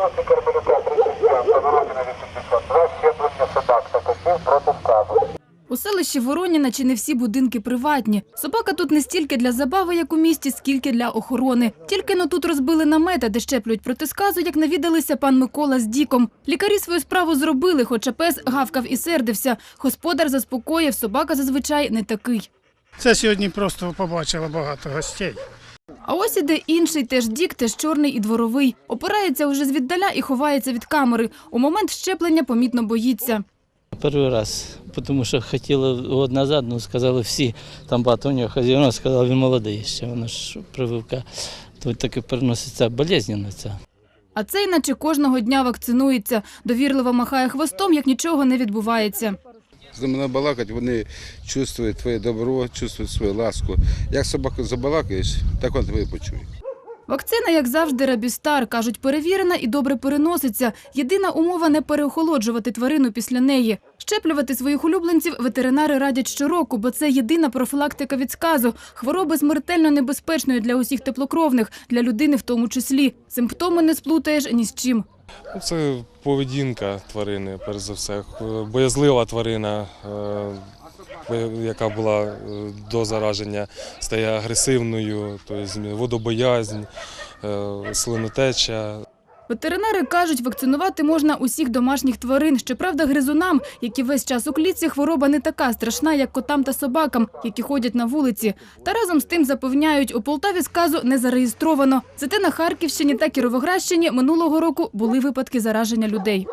вулиці Кармелюка 37, по дорозі 82, щеплення собак та котів проти сказу. У селищі Вороніна чи не всі будинки приватні. Собака тут не стільки для забави, як у місті, скільки для охорони. Тільки но тут розбили намети, де щеплюють проти сказу, як навідалися пан Микола з Діком. Лікарі свою справу зробили, хоча пес гавкав і сердився. Господар заспокоїв, собака зазвичай не такий. Це сьогодні просто побачила багато гостей. А ось іде інший теж дік, теж чорний і дворовий. Опирається уже звіддаля і ховається від камери. У момент щеплення помітно боїться. Перший раз, тому що хотіли год назад, ну сказали всі, там багато у нього хазяїна, сказали, він молодий ще, вона ж прививка. Тут таки переноситься болезненно це. А цей наче кожного дня вакцинується. Довірливо махає хвостом, як нічого не відбувається. Ними балакати, вони чувствують твоє добро, чувствують свою ласку. Як собаку забалакаєш, так він тебе почує. Вакцина, як завжди, Рабістар, кажуть, перевірена і добре переноситься. Єдина умова не переохолоджувати тварину після неї. Щеплювати своїх улюбленців ветеринари радять щороку, бо це єдина профілактика від сказу. Хвороби смертельно небезпечної для усіх теплокровних, для людини в тому числі. Симптоми не сплутаєш ні з чим. Ну, Це поведінка тварини, перш за все. Боязлива тварина, е, яка була е, до зараження, стає агресивною, тобто водобоязнь, е, слинотеча. Ветеринари кажуть, вакцинувати можна усіх домашніх тварин. Щоправда, гризунам, які весь час у клітці, хвороба не така страшна, як котам та собакам, які ходять на вулиці. Та разом з тим запевняють, у Полтаві сказу не зареєстровано. Зате на Харківщині та Кіровоградщині минулого року були випадки зараження людей.